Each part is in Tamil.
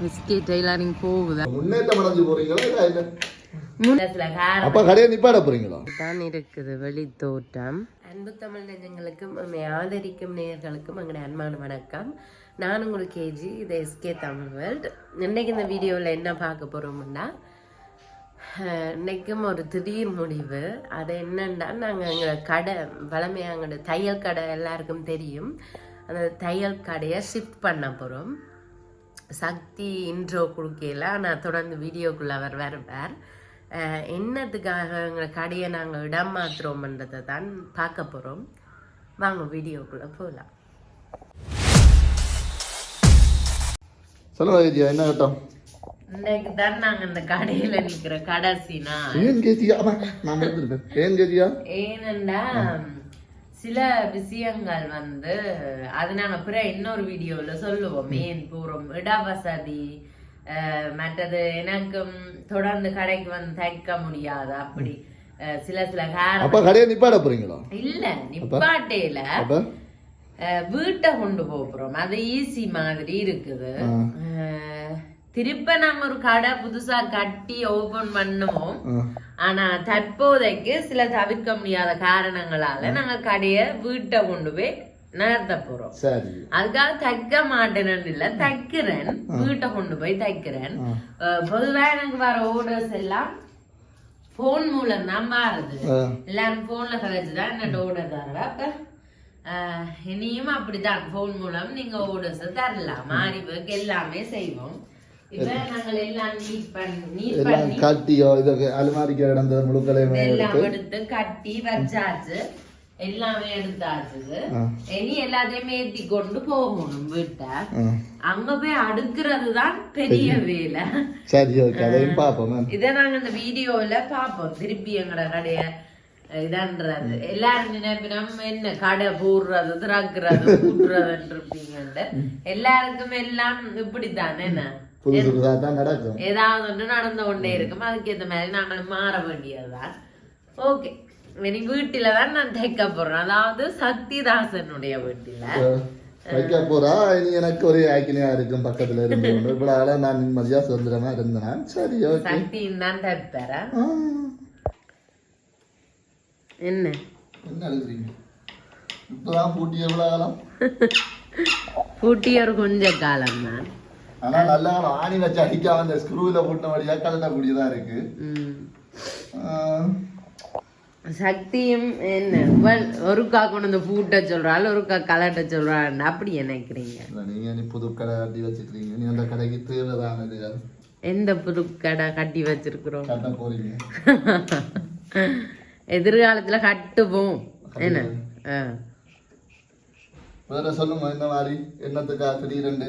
டெய்லரிங் போகுதா முன்னேற்றம் அடைஞ்சு போறீங்களா இல்ல இல்ல முன்னத்துல காரம் அப்ப கடையை நிப்பாட போறீங்களா? தான் இருக்குது வெளி தோட்டம் அன்பு தமிழ் நெஞ்சங்களுக்கும் நம்மை ஆதரிக்கும் நேயர்களுக்கும் எங்களுடைய அன்பான வணக்கம். நான் உங்களுக்கு கேஜி இது எஸ்கே தமிழ் வேர்ல்ட். இன்னைக்கு இந்த வீடியோவில் என்ன பார்க்க போகிறோம்னா இன்னைக்கும் ஒரு திடீர் முடிவு. அது என்னன்னா நாங்கள் எங்கள் கடை வளமையாக எங்களோட தையல் கடை எல்லாருக்கும் தெரியும். அந்த தையல் கடையை ஷிஃப்ட் பண்ண போகிறோம் சக்தி இன்ட்ரோ கொடுக்கல நான் தொடர்ந்து வீடியோக்குள்ள அவர் வருவார். என்னத்துக்காக எங்கள் கடையை நாங்கள் இடம் மாத்துறோம்ன்றதை தான் பார்க்க போகிறோம் வாங்க வீடியோக்குள்ள போகலாம் சொல்லுங்க ஐயா என்ன கட்டம்? இன்னைக்கு தான் நாங்கள் இந்த கடையில் நிற்கிற கடைசி நாள். ஏன் நான் மறந்துருப்பேன் ஏன் கேஜியா ஏனெண்டா சில விஷயங்கள் வந்து அது நாங்க பிற இன்னொரு வீடியோல சொல்லுவோம். ஏன் போறோம் இட வசதி அஹ், மற்றது எனக்கும் தொடர்ந்து கடைக்கு வந்து தைக்க முடியாது. அப்படி சில சில காரணம் கடையை நிப்பாட போறீங்களா? இல்ல நிப்பாட்டையில வீட்டை கொண்டு போறோம். அது ஈஸி மாதிரி இருக்குது. திருப்ப நாங்க ஒரு கடை புதுசா கட்டி ஓபன் பண்ணுவோம். ஆனா தற்போதைக்கு சில தவிர்க்க முடியாத காரணங்களால நாங்க கடைய வீட்டை கொண்டு போய் நகர்த்த போறோம். அதுக்காக தைக்க மாட்டேன்னு இல்ல தைக்கிறேன். வீட்டை கொண்டு போய் தைக்கிறேன். பொதுவா எனக்கு வர ஓர்டர்ஸ் எல்லாம் போன் மூலம் தான் மாறுது. எல்லாரும் போன்ல கதைச்சுதான் என்ன ஓர்டர் தருவா? அப்ப இனியும் அப்படிதான் போன் மூலம் நீங்க ஓர்டர்ஸ் தரலாம். மாறி எல்லாமே செய்வோம். எல்லாம் காட்டியோ இதுக்கு அலுமாரிக்கு கிடந்த முழுக்களையுமே எடுத்து கட்டி வச்சாச்சு. எல்லாமே எடுத்தாச்சு. இனி எல்லாத்தையுமே ஏத்தி கொண்டு போகணும் வீட்டை. அங்க போய் அடுக்கிறது தான் பெரிய. வேலை. சரி ஓகே அதையும் பார்ப்போம் இத நாங்க இந்த வீடியோல பாப்போம் திருப்பி எங்கட கடைய இதான்றது. எல்லாரும் நினைப்பினம் என்ன? கடை போடுறது திறக்கிறது கூட்டுறதுன்னு இருப்பீங்கன்னு எல்லாருக்கும் எல்லாம் இப்படித்தான் என்ன? புதுசு புதுசாக தான் நடக்கும். ஏதாவது ஒன்று நடந்து கொண்டே இருக்கும். அதுக்கேற்ற மாதிரி நாங்கள் மாற வேண்டியதுதான். ஓகே இனி வீட்டில தான் நான் தைக்க போறேன். அதாவது சக்திதாசனுடைய வீட்டில. வைக்க போறா? இனி எனக்கு ஒரு ஆக்கினியா இருக்கும் பக்கத்துல இருந்து ஆளா நான் நிம்மதியா சுதந்திரமா இருந்தேன்? சரி ஓகே சக்தியும் தான் தைப்பேற. ஆ. என்ன? என்ன எழுதுறீங்க இப்பதான் பூட்டி எவ்வளவு காலம் பூட்டி ஒரு கொஞ்ச காலம் தான் ஆனா நல்லா ஆணி வச்சு அடிக்காம அந்த ஸ்க்ரூல போட்ட வழியா கலட்ட கூடியதா இருக்கு. சக்தியும் என்ன? ஒருக்கா கொண்டு வந்து பூட்ட சொல்றாள் ஒருக்கா கலட்ட சொல்றாள் அப்படி நினைக்கிறீங்க? நீங்க நீ புது கடை கட்டி வச்சிருக்கீங்க. நீ அந்த கடைக்கு தேவைதானது எந்த புது கடை கட்டி வச்சிருக்கிறோம்? எதிர்காலத்துல கட்டுவோம். என்ன? ஆ. வேற சொல்லுங்க என்ன மாதிரி என்னத்துக்கா திடீரெண்டு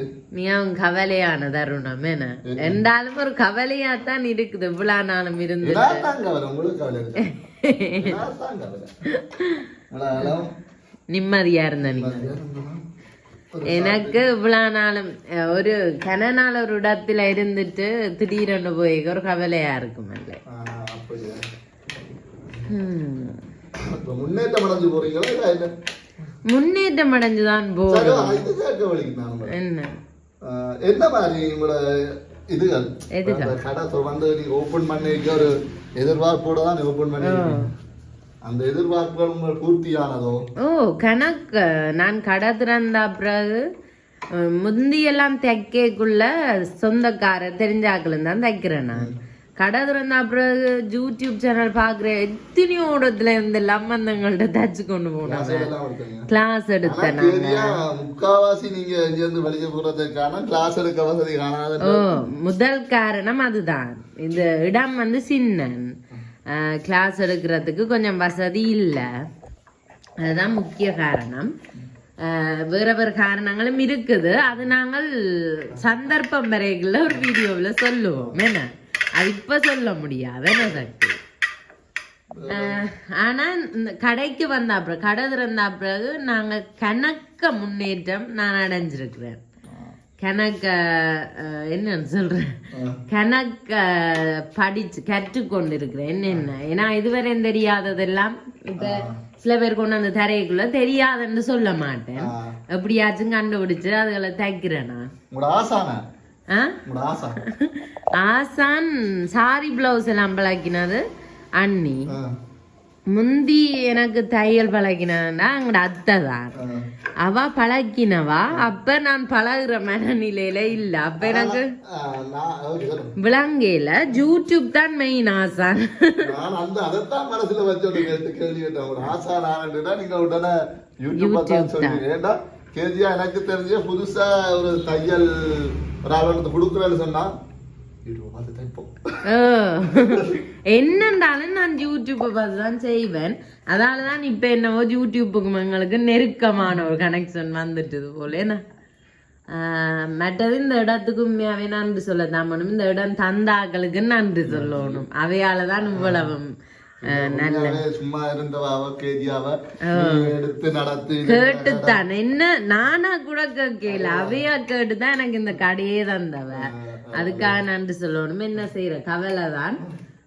அவன் கவலையான தருணம் என்ன? என்றாலும் ஒரு கவலையா தான் இருக்குது. இவ்வளவு நாளும் இருந்து நிம்மதியா இருந்த நீ எனக்கு இவ்வளவு நாளும் ஒரு கன நாள் ஒரு இடத்துல இருந்துட்டு திடீரென்று போய் ஒரு கவலையா இருக்கும் முன்னேற்றம் அடைஞ்சு போறீங்களா முன்னேற்றம் அடைஞ்சுதான் போ சரி, இது கேட்க வலிக்குது நான் உங்களை. என்ன என்ன மாதிரி உங்களோட இதுகள் கடை தொ- வந்து நீங்க ஓபன் பண்ணிக்க ஒரு எதிர்பார்ப்போட தான் ஓபன் பண்ணி அந்த எதிர்பார்ப்புகள் உங்கள் பூர்த்தியானதோ ஓ கணக்கு நான் கடை திறந்தா பிறகு முந்தியெல்லாம் தைக்கக்குள்ள சொந்தக்கார தெரிஞ்சாக்களும் தான் தைக்கிறேன் நான் கடை திறந்தா பிறகு யூடியூப் சேனல் பாக்குறேன் எத்தனையோ இடத்துல இருந்து லம்மந்தங்கள்ட்ட தச்சு கொண்டு போனாங்க கிளாஸ் எடுத்தேன் முக்காவாசி நீங்க இங்க இருந்து வெளியே போறதுக்கான கிளாஸ் எடுக்க வசதி காணாத ஓ முதல் காரணம் அதுதான் இந்த இடம் வந்து சின்ன கிளாஸ் எடுக்கிறதுக்கு கொஞ்சம் வசதி இல்லை அதுதான் முக்கிய காரணம் வேற வேற காரணங்களும் இருக்குது அது நாங்கள் சந்தர்ப்பம் வரைக்குள்ள ஒரு வீடியோவில் சொல்லுவோம் என்ன அது இப்ப சொல்ல முடியாது என்ன சக்தி? அஹ், ஆனா இந்த கடைக்கு வந்த அப்புறம் கடை திறந்த பிறகு நாங்க கணக்க முன்னேற்றம் நான் அடைஞ்சிருக்கிறேன். கணக்க என்னன்னு சொல்றேன் கணக்க படிச்சு கற்றுக்கொண்டு இருக்கிறேன் என்னென்ன ஏன்னா இதுவரை தெரியாததெல்லாம் இப்ப சில பேர் கொண்டு அந்த தரைக்குள்ள தெரியாதுன்னு சொல்ல மாட்டேன். எப்படியாச்சும் கண்டுபிடிச்சு அதுகளை தைக்கிறேன் நான். ஆசான. சாரி பிளவுஸ் எல்லாம் பழக்கினது அண்ணி. முந்தி எனக்கு தையல் பழகினா அங்கட அத்தை தான். அவ பழக்கினவா? அப்ப நான் பழகுற மனநிலையில இல்ல. அப்ப எனக்கு. விளங்கையில யூடியூப் தான் மெயின் ஆசான். மனசுல கேட்டு கேள்வி கேட்டேன் புதுசா ஒரு தையல் ஒரு கொடுக்குறேன்னு சொன்னா என்னண்டாலும் நான் யூடியூப்பை பார்த்து தான் செய்வேன். அதால தான் இப்ப என்னவோ யூடியூப்புக்கு எங்களுக்கு நெருக்கமான ஒரு கனெக்ஷன் வந்துட்டது போல என்ன? ஆஹ், மற்றது இந்த இடத்துக்கும் அவை நன்றி சொல்ல தாமனும் இந்த இடம் தந்தாக்களுக்கு நன்றி சொல்லணும். அவையால தான் இவ்வளவு சும்மா இருந்தவாவ எடுத்து நடத்து கேட்டுத்தான் என்ன? நானா கூட கேட்கல. அவையா கேட்டுதான் எனக்கு இந்த கடையே தந்தவ. அதுக்காக நன்றி சொல்லணும். என்ன செய்யற கவலை தான்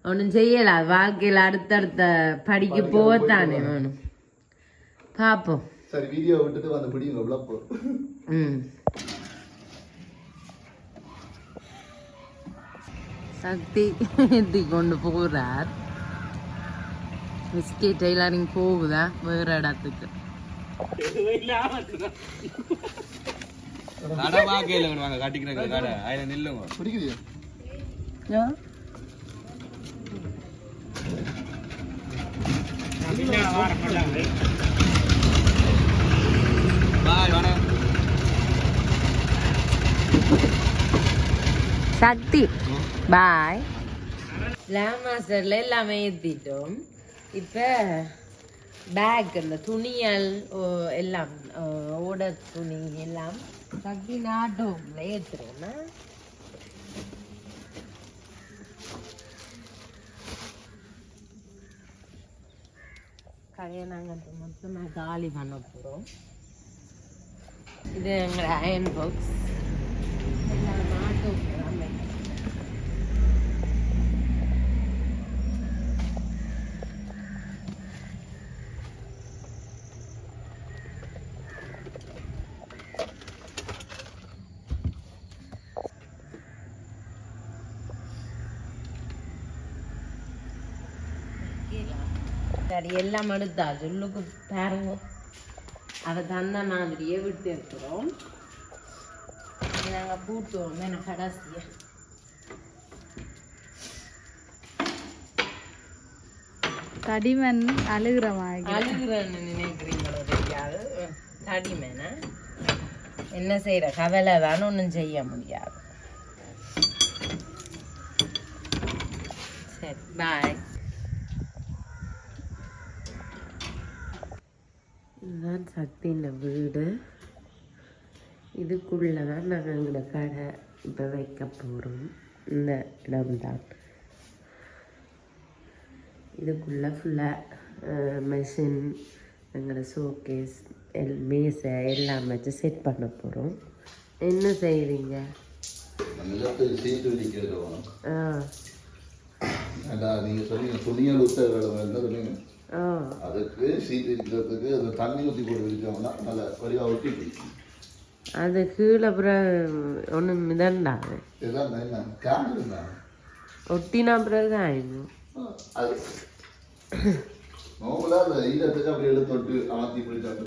ஒன்றும் செய்யல. வாழ்க்கையில அடுத்தடுத்த படிக்க போகத்தானே வேணும். பார்ப்போம் சரி வீடியோ விட்டுட்டு வந்து பிடிங்க. விளப்போ ம். சக்தி ஏற்றி கொண்டு போகிறார் விஸ்கி டெய்லரிங் போகுதா வேற இடத்துக்கு. சக்தி. பாய். லேம் மாஸ்டர்ல எல்லாமே ஏற்றிட்டோம் இப்போ பேக் இந்த துணியல் ஓ, எல்லாம் ஓட துணி எல்லாம் சக்தி நாட்டோம்ல ஏற்றுறோம்னா கடையை நாங்கள் மொத்தமாக காலி பண்ண போகிறோம் இது எங்களோட அயன் பாக்ஸ் எல்லாம் நாட்டோம் எல்லாமே சரி எல்லாம் எடுத்தா சொல்லுக்கு பாருங்க. அதை தந்த மாதிரியே விட்டு இருக்கிறோம் நாங்கள் பூட்டுவோம் என்ன கடைசியா? தடிமன் அழுகிற மாதிரி. அழுகுறேன்னு நினைக்கிறீங்களோ தெரியாது. தடிமேன என்ன செய்யற கவலை தான் ஒன்றும் செய்ய முடியாது. சரி பாய் இதுதான் சக்தியின் வீடு. இதுக்குள்ளே தான் நாங்கள் எங்களோட கடை இப்போ வைக்க போகிறோம் இந்த இடம்தான். இதுக்குள்ளே ஃபுல்லாக மெஷின் எங்களோட ஷோகேஸ் எல் மேசை எல்லாம் வச்சு செட் பண்ண போகிறோம் என்ன செய்கிறீங்க ஆ. அதான் நீங்க சொன்னீங்க துணியல் என்ன சொன்னீங்க? அதுக்கு சீட் இருக்கிறதுக்கு அந்த தண்ணி ஊற்றி போட்டு விரிச்சோம்னா நல்ல வடிவா ஒட்டி அது கீழே அப்புறம் ஒன்றும் மிதண்டாது இதுதான் என்ன கேமரா தான். ஒட்டினா பிறகு ஆயிடும் அது. நோம்பலா அந்த ஈரத்துக்கு அப்படி எடுத்து தொட்டு அமர்த்தி பிடிச்சாட்டு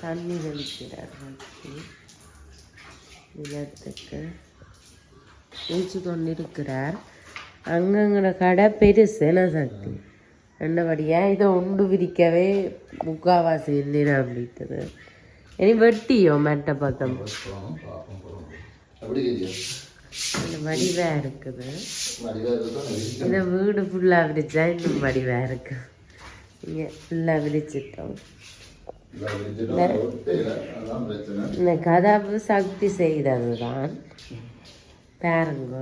தண்ணி தெளிக்கிறார் வச்சு நிலத்துக்கு வீச்சு கொண்டிருக்கிறார். அங்கங்கட கடை பெருசு என்ன சக்தி? ரெண்டபடியாக இதை உண்டு விரிக்கவே முக்காவாசி நிரம்பிட்டது இனி வெட்டியோ மெட்ட பக்கம் வடிவாக இருக்குது. இந்த வீடு ஃபுல்லாக விரிச்சா இன்னும் வடிவாக இருக்கு. இங்கே ஃபுல்லாக விரிச்சிட்டோம். இந்த கதாபு சக்தி செய்கிறது தான் பாருங்க.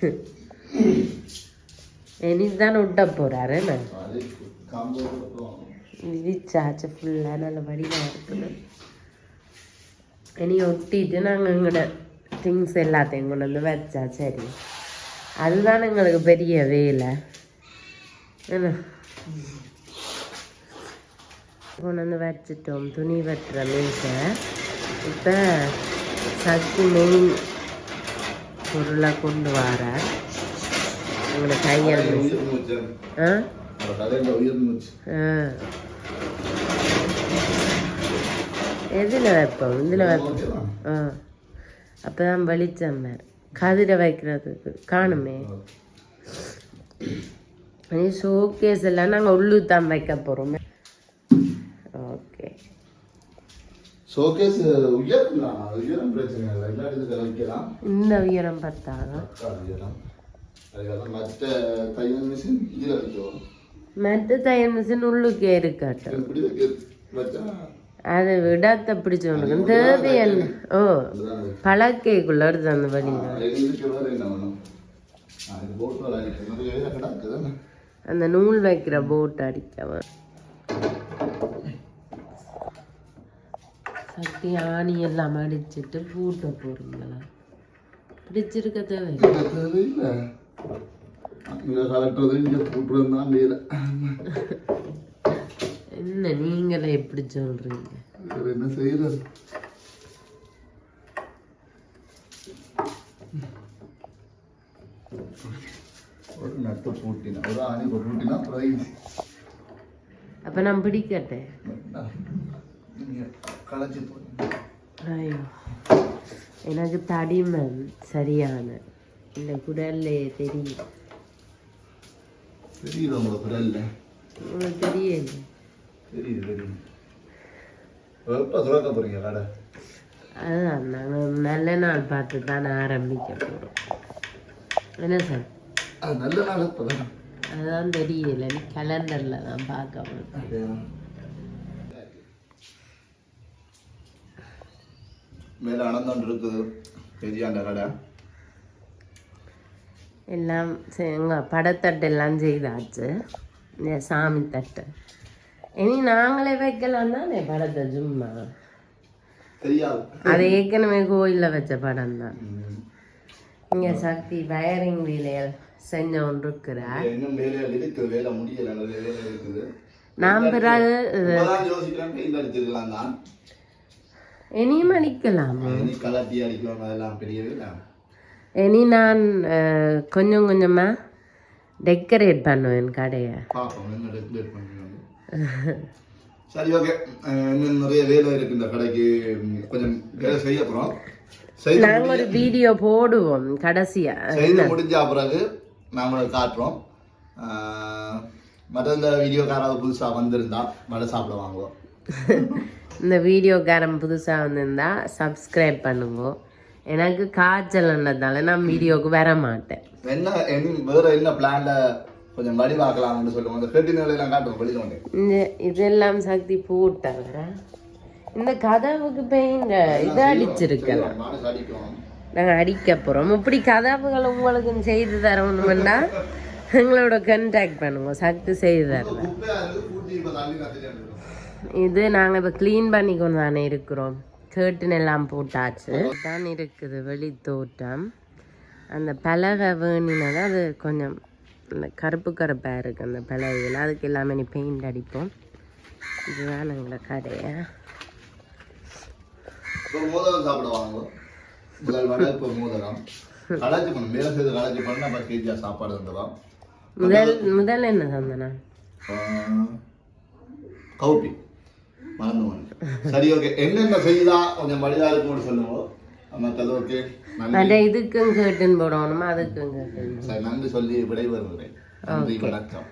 பாருங்க இனிதான் விட்ட கம்பு போட்டுருவாங்க. விரிச்சாச்சு ஃபுல்லாக நல்ல வடிவாக இருக்குது இனி ஒட்டிட்டு நாங்கள் எங்களோட திங்ஸ் எல்லாத்தையும் கொண்டு வந்து வச்சா சரி அதுதான் எங்களுக்கு பெரிய வேலை என்ன கொண்டு வந்து வச்சிட்டோம் துணி வெட்டுற மீசை இப்போ சக்தி மெயின் பொருளை கொண்டு வர உயிர் மூச்சு ஆ? ஆ. எதில் வைப்போம் இதில் வைப்போம்? ஆ. அப்போ தான் வெளிச்சம் கதிரை வைக்கிறதுக்கு காணுமே. ஷோகேஸ் எல்லாம் நாங்கள் உள்ளு தான் வைக்க போகிறோமே ஓகே. ஷோகேஸ் உயரம் உயரம் பிரச்சனை இல்லை. எல்லா இடத்துக்கு வைக்கலாம். இந்த உயரம் பார்த்தாலும். அதுக்கெல்லாம் மற்ற தையல் மிஷின் இதில் வைக்கும் மற்ற தையல் மிஷின் உள்ளுக்கே இருக்காட்டும். அது விடாத்த பிடிச்சவனுக்கு தேவையன் ஓ. பழக்கைக்குள்ள எடுத்து அந்த கிடக்குதானே அந்த நூல் வைக்கிற போட் அடிக்கவன் சக்தி ஆணி எல்லாம் அடிச்சிட்டு பூட்ட போறீங்களா பிடிச்சிருக்க தேவை தேவையில்லை இங்கே கலட்டுறது இங்கே கூட்டுறது தான் வேலை என்ன நீங்களே எப்படி சொல்றீங்க? என்ன செய்யறது ஒரு நட்டு பூட்டினா ஒரு ஆணி ஒரு பூட்டினா ப்ரைஸ் அப்ப நான் பிடிக்கட்டேன் நீங்கள் களைச்சி போனீங்க ஐயோ. எனக்கு தடிமன் சரியான இந்த குடல்லே தெரியும் தெரியுது உங்களுக்கு குரல்ல உங்களுக்கு தெரியல தெரியுது தெரியுது. எப்போ துறக்க போறீங்க கடை? அதுதான் நாங்கள் நல்ல நாள் பார்த்து தான் ஆரம்பிக்க போகிறோம் என்ன சார்? நல்ல நாள் அதுதான் தெரியல. கேலண்டரில் தான் பார்க்கணும் மேலே அனந்தம் இருக்குது. பெரியாண்ட கடை. எல்லாம் எங்கள் படத்தட்டு எல்லாம் செய்தாச்சு இந்த சாமி தட்டு இனி நாங்களே வைக்கலாம் தானே படத்தை சும்மா தெரியாது அது ஏற்கனவே கோயிலில் வச்ச படம் தான். இங்கே சக்தி வயரிங் வேலைகள் செஞ்ச ஒன்று இருக்கிறார் நான் பிறகு இனியும் அடிக்கலாம் இனி நான் கொஞ்சம் கொஞ்சமாக டெக்கரேட் பண்ணுவேன் கடையை. சரி ஓகே இன்னும் நிறைய வேலை இருக்கு இந்த கடைக்கு. கொஞ்சம் வேலை செய்ய செய்து நாங்கள் ஒரு வீடியோ போடுவோம் கடைசியா. செய்து முடிஞ்ச பிறகு நாம காட்டுறோம். மற்ற இந்த வீடியோக்காராவது புதுசாக வந்திருந்தா வடை சாப்பிட வாங்குவோம். இந்த வீடியோக்காரன் புதுசாக வந்திருந்தா சப்ஸ்கிரைப் பண்ணுங்க. எனக்கு காய்ச்சல்ன்றதால நான் வீடியோக்கு வர மாட்டேன். என்ன வேற என்ன பிளான்ல கொஞ்சம் வடிவாக்கலாம்னு சொல்லுவோம். அந்த பெட்டி நிலையெல்லாம் காட்டுவோம் வெளியில இந்த இதெல்லாம் சக்தி போட்டாங்க இந்த கதவுக்கு பெயிண்ட் இதை அடிச்சிருக்கலாம் நாங்கள் அடிக்க போகிறோம் இப்படி கதவுகள் உங்களுக்கு செய்து தரணும்னா எங்களோட கான்டாக்ட் பண்ணுங்க சக்தி செய்து கத்திட்டு இது நாங்கள் இப்போ க்ளீன் பண்ணி கொண்டு தானே இருக்கிறோம். கேட்டுன்னு எல்லாம் போட்டாச்சு. தான் இருக்குது வெளி தோட்டம் அந்த பலகை வேணினது அது கொஞ்சம் இந்த கருப்பு கருப்பாக இருக்குது அந்த பலகையில். அதுக்கு எல்லாமே நீ பெயிண்ட் அடிப்போம். இதுதான் எங்களை கடையை முதல் வடை இப்போ மோதகம். களைச்சி பண்ணும் வேலை செய்து களைச்சி பண்ண. அப்புறம் கேஜியா சாப்பாடு தந்துடும் முதல் முதல் என்ன தந்தனா? போனேன். சரி ஓகே என்னென்ன செய்தா? கொஞ்சம் மடிதா இருக்கும்னு சொல்லுவோம் மற்றது ஓகே நன்றி. அந்த இதுக்கும் கேட்டுன்னு போடணுமா? அதுக்கும் கேட்டுன்னு சரி நன்றி சொல்லி விடைபெறுகிறேன். நன்றி வணக்கம்.